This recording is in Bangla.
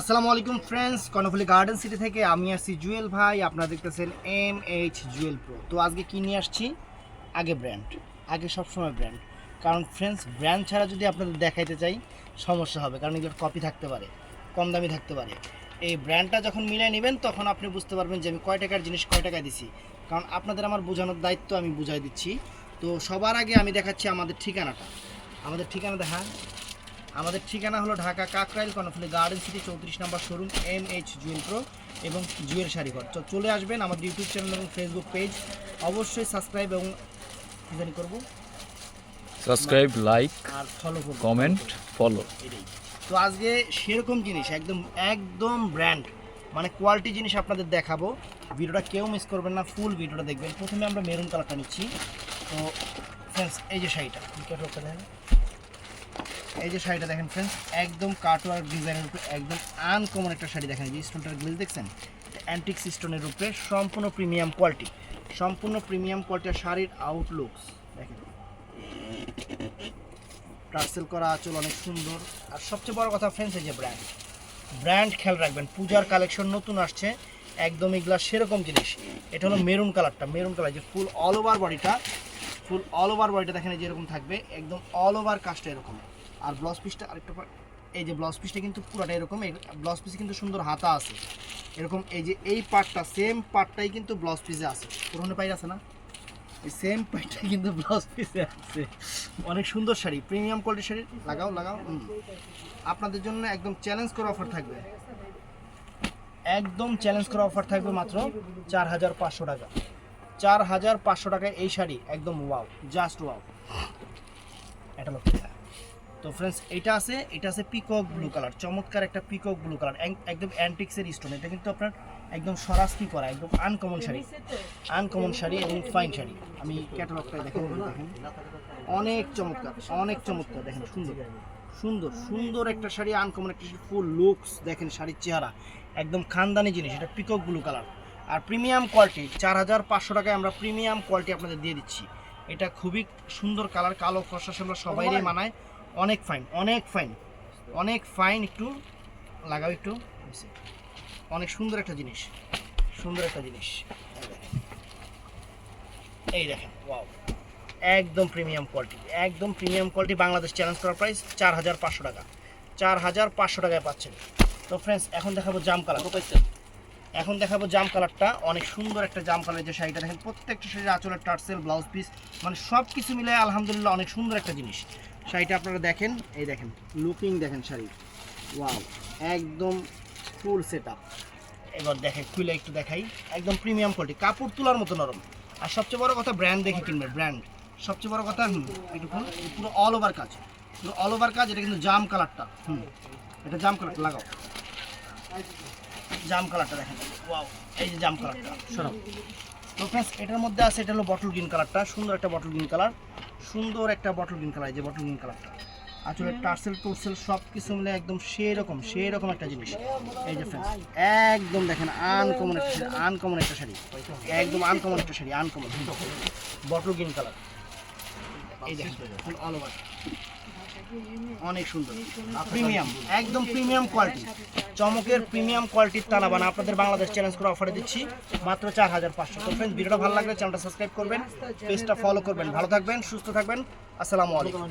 আসসালামু আলাইকুম ফ্রেন্ডস কর্ণফুলি গার্ডেন সিটি থেকে আমি আসছি জুয়েল ভাই, আপনারা দেখতেছেন এম এইচ জুয়েল প্রো তো আজকে কি নিয়ে আসছি? আগে ব্র্যান্ড আগে সবসময় ব্র্যান্ড কারণ ফ্রেন্ডস ব্র্যান্ড ছাড়া যদি আপনাদের দেখাইতে চাই, সমস্যা হবে, কারণ এগুলোর কপি থাকতে পারে, কম দামি থাকতে পারে। এই ব্র্যান্ডটা যখন মিলিয়ে নেবেন, তখন আপনি বুঝতে পারবেন যে আমি কয় টাকার জিনিস, কয় টাকায় দিছি। কারণ আপনাদের আমার বোঝানোর দায়িত্ব আমি বুঝাই দিচ্ছি। তো সবার আগে আমি দেখাচ্ছি আমাদের ঠিকানাটা। আমাদের ঠিকানা দেখা আমাদের ঠিকানা হলো ঢাকা কাকরাইল কর্ণফুলি গার্ডেন সিটি চৌত্রিশ নম্বর showroom M H Jewel pro এবং জুয়েল শাড়িঘর তো চলে আসবেন আমাদের ইউটিউব চ্যানেল এবং ফেসবুক পেজ অবশ্যই সাবস্ক্রাইব এবং জানি করব। সাবস্ক্রাইব লাইক আর ফলো কমেন্ট ফলো তো আজকে সেরকম জিনিস একদম একদম ব্র্যান্ড মানে কোয়ালিটি জিনিস আপনাদের দেখাবো। ভিডিওটা কেউ মিস করবেন না ফুল ভিডিওটা দেখবেন। প্রথমে আমরা মেরুন কালারটা নিচ্ছি। তো ফ্রেন্ডস এই যে শাড়িটা এই যে শাড়িটা দেখেন ফ্রেন্ডস একদম কাটওয়ার্ক ডিজাইনের উপরে একদম আনকমন একটা শাড়ি দেখেন যে স্টোনটার গ্লেজ দেখছেন? অ্যান্টিক্স স্টোনের উপরে সম্পূর্ণ প্রিমিয়াম কোয়ালিটি সম্পূর্ণ প্রিমিয়াম কোয়ালিটির শাড়ির আউটলুকস দেখেন। টার্সেল করা আঁচল অনেক সুন্দর। আর সবচেয়ে বড় কথা ফ্রেন্ডস এই যে ব্র্যান্ড ব্র্যান্ড খেয়াল রাখবেন, পূজার কালেকশন নতুন আসছে, একদম এগুলা সেরকম জিনিস। এটা হলো মেরুন কালারটা মেরুন কালার যে ফুল অল ওভার বডিটা ফুল অল ওভার বডিটা দেখেন, এই যে এরকম থাকবে, একদম অল ওভার কাজটা এরকম। আর ব্লাউজ পিসটা আরেকটা এই যে ব্লাউজ পিসটা কিন্তু পুরোটা এরকম ব্লাউজ পিসে কিন্তু সুন্দর হাতা আছে। এরকম এই যে এই পার্টটা সেম পার্টটাই কিন্তু ব্লাউজ পিসে আছে। পুরোনো পাই আছে না? এই সেম পার্টটা কিন্তু ব্লাউজ পিসে আছে। অনেক সুন্দর শাড়ি প্রিমিয়াম কোয়ালিটির শাড়ি। লাগাও লাগাও আপনাদের জন্য একদম চ্যালেঞ্জ করা অফার থাকবে। একদম চ্যালেঞ্জ করা অফার থাকবে মাত্র চার হাজার পাঁচশো টাকা। চার হাজার পাঁচশো টাকায় এই শাড়ি, একদম ওয়াও জাস্ট ওয়াও এটা এটা। তো ফ্রেন্ডস এটা আছে এটা আছে পিকক ব্লু কালার চমৎকার একটা পিকক ব্লু কালার একদম অ্যান্টিক্সের স্টোন এটা কিন্তু আপনার একদম সরাসরি করা একদম আনকমন শাড়ি আনকমন শাড়ি এবং ফাইন শাড়ি আমি ক্যাটালগটা দেখেন অনেক চমৎকার অনেক চমৎকার দেখেন সুন্দর সুন্দর সুন্দর একটা শাড়ি আনকমন একটা শাড়ি ফুল লুকস দেখেন শাড়ির চেহারা একদম খানদানি জিনিস এটা পিকক ব্লু কালার আর প্রিমিয়াম কোয়ালিটি চার হাজার পাঁচশো টাকায় আমরা প্রিমিয়াম কোয়ালিটি আপনাদের দিয়ে দিচ্ছি। এটা খুবই সুন্দর কালার কালো ফর্সা আমরা সবাইরই মানায়। অনেক ফাইন অনেক ফাইন অনেক ফাইন একটু লাগাও একটু অনেক সুন্দর একটা জিনিস সুন্দর একটা জিনিস এই দেখেন। ওয়াও একদম প্রিমিয়াম কোয়ালিটি একদম প্রিমিয়াম কোয়ালিটি বাংলাদেশ চ্যালেঞ্জ করার প্রাইস চার হাজার পাঁচশো টাকা চার হাজার পাঁচশো টাকায় পাচ্ছেন। তো ফ্রেন্ডস এখন দেখাবো জাম কালার এখন দেখাবো জাম কালারটা অনেক সুন্দর একটা জাম কালার যে শাড়িটা দেখেন প্রত্যেকটা শাড়ির আঁচলের টার্সেল ব্লাউজ পিস মানে সব কিছু মিলে আলহামদুলিল্লাহ অনেক সুন্দর একটা জিনিস। শাড়িটা আপনারা দেখেন, এই দেখেন লুকিং দেখেন শাড়ি। ওয়াও একদম ফুল সেট আপ এবার দেখে খুলে একটু দেখাই। একদম প্রিমিয়াম কোয়ালিটি কাপড় তোলার মতো নরম। আর সবচেয়ে বড় কথা ব্র্যান্ড দেখে কিনবে ব্র্যান্ড সবচেয়ে বড় কথা, হুম একটু পুরো অল ওভার কাজ। পুরো অল ওভার কাজ, এটা কিন্তু জাম কালারটা, হুম, এটা জাম কালারটা লাগাও। জাম কালারটা দেখেন। ওয়াও এই যে জাম কালারটা, সরাও। তো এটার মধ্যে আছে, এটা হলো বটল গ্রিন কালারটা সুন্দর একটা বটল গ্রিন কালার সুন্দর একটা বটল গ্রিন কালার যে বটল গ্রিন কালারটা আসলে টার্সেল, টুরসেল সব কিছু মিলে একদম সেই রকম সেই রকম একটা জিনিস। এই যে ফ্রেন্ডস একদম দেখেন আনকমন একটা শাড়ি আনকমন একটা শাড়ি। একদম আনকমন একটা sari uncommon bottle green colour এই দেখেন অল ওভার অনেক সুন্দর। প্রিমিয়াম একদম প্রিমিয়াম কোয়ালিটি। চমকের প্রিমিয়াম কোয়ালিটির তালাবান আপনাদের বাংলাদেশ চ্যালেঞ্জ করে অফারে দিচ্ছি। মাত্র চার হাজার পাঁচশো। তো ফ্রেন্ড ভিডিওটা ভালো লাগলে চ্যানেলটা সাবস্ক্রাইব করবেন পেজটা ফলো করবেন। ভালো থাকবেন সুস্থ থাকবেন। আসসালামু আলাইকুম।